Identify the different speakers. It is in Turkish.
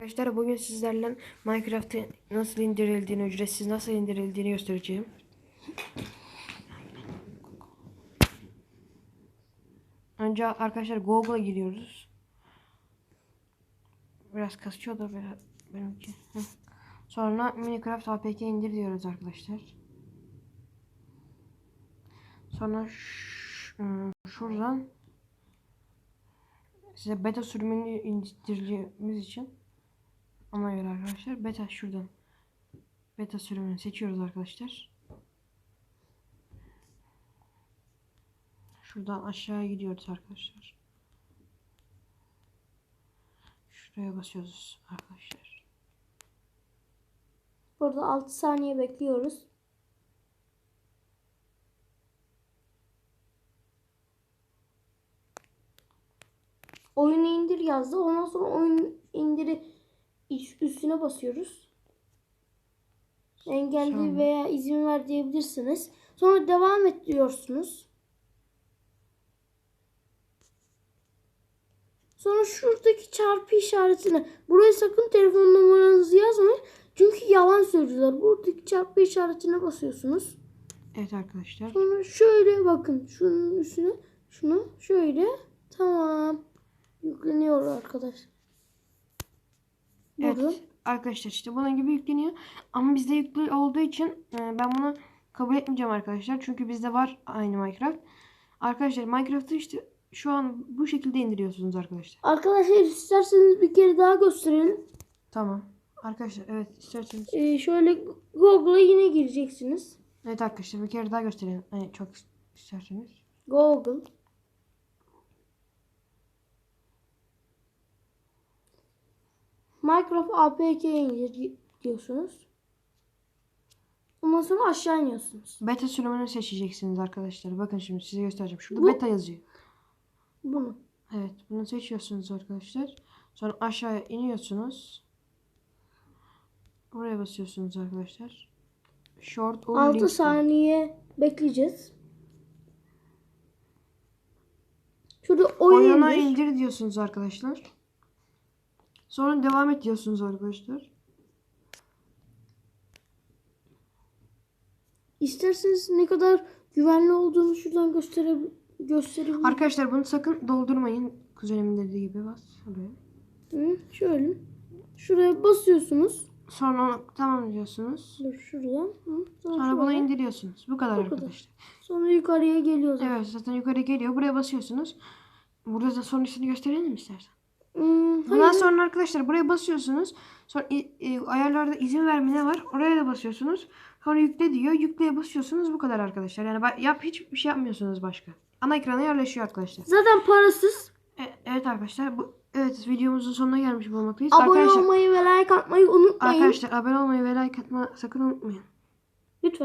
Speaker 1: Arkadaşlar bugün sizlerle Minecraft'ı nasıl indirildiğini, ücretsiz nasıl indirildiğini göstereceğim. Önce arkadaşlar Google'a giriyoruz. Biraz kasıyor da benimki. Sonra Minecraft APK indir diyoruz arkadaşlar. Sonra ıı, şuradan size beta sürümünü indireceğimiz için ona göre arkadaşlar beta şuradan beta sürümünü seçiyoruz arkadaşlar. Şuradan aşağıya gidiyoruz arkadaşlar. Şuraya basıyoruz arkadaşlar.
Speaker 2: Burada 6 saniye bekliyoruz. Oyunu indir yazdı. Ondan sonra oyun indiri üstüne basıyoruz. Engelli veya izin ver diyebilirsiniz. Sonra devam et diyorsunuz. Sonra şuradaki çarpı işaretine. Buraya sakın telefon numaranızı yazmayın. Çünkü yalan söylüyorlar. Buradaki çarpı işaretine basıyorsunuz.
Speaker 1: Evet arkadaşlar.
Speaker 2: Sonra şöyle bakın. Şunun üstüne. Şunu şöyle. Tamam. Yükleniyor arkadaş.
Speaker 1: Evet
Speaker 2: Burada.
Speaker 1: arkadaşlar işte bunun gibi yükleniyor. Ama bizde yüklü olduğu için e, ben bunu kabul etmeyeceğim arkadaşlar. Çünkü bizde var aynı Minecraft. Arkadaşlar Minecraft'ı işte şu an bu şekilde indiriyorsunuz arkadaşlar.
Speaker 2: Arkadaşlar isterseniz bir kere daha gösterelim.
Speaker 1: Tamam. Arkadaşlar evet isterseniz.
Speaker 2: Ee, şöyle Google'a yine gireceksiniz.
Speaker 1: Evet arkadaşlar bir kere daha gösterelim. Hani çok isterseniz.
Speaker 2: Google. Minecraft APK indir diyorsunuz. Ondan sonra aşağı iniyorsunuz.
Speaker 1: Beta sürümünü seçeceksiniz arkadaşlar. Bakın şimdi size göstereceğim. Şurada
Speaker 2: Bu-
Speaker 1: beta yazıyor.
Speaker 2: Bunu.
Speaker 1: Evet bunu seçiyorsunuz arkadaşlar. Sonra aşağıya iniyorsunuz. Buraya basıyorsunuz arkadaşlar. Short or
Speaker 2: 6
Speaker 1: link.
Speaker 2: saniye bekleyeceğiz. Şurada oyun
Speaker 1: Oyuna
Speaker 2: indir.
Speaker 1: indir diyorsunuz arkadaşlar. Sonra devam et diyorsunuz arkadaşlar.
Speaker 2: İsterseniz ne kadar güvenli olduğunu şuradan göstere gösterebilirim.
Speaker 1: Arkadaşlar bunu sakın doldurmayın. Kuzenimin dediği gibi bas. Buraya.
Speaker 2: Hı, şöyle. Şuraya basıyorsunuz.
Speaker 1: Sonra tamam diyorsunuz.
Speaker 2: Dur şuradan. Hı,
Speaker 1: Sonra bunu
Speaker 2: şuraya.
Speaker 1: indiriyorsunuz. Bu kadar
Speaker 2: Bu kadar.
Speaker 1: arkadaşlar.
Speaker 2: Sonra yukarıya geliyor zaten.
Speaker 1: Evet zaten yukarı geliyor. Buraya basıyorsunuz. Burada da sonrasını gösterelim mi istersen?
Speaker 2: Hmm, hayır.
Speaker 1: sonra arkadaşlar buraya basıyorsunuz. Sonra i- i- ayarlarda izin verme ne var? Oraya da basıyorsunuz. Sonra yükle diyor. Yükleye basıyorsunuz. Bu kadar arkadaşlar. Yani yap hiçbir şey yapmıyorsunuz başka. Ana ekrana yerleşiyor arkadaşlar.
Speaker 2: Zaten parasız.
Speaker 1: E- evet arkadaşlar bu evet videomuzun sonuna gelmiş bulunmaktayız.
Speaker 2: Abone
Speaker 1: arkadaşlar
Speaker 2: olmayı ve like atmayı unutmayın.
Speaker 1: arkadaşlar abone olmayı ve like atmayı sakın unutmayın.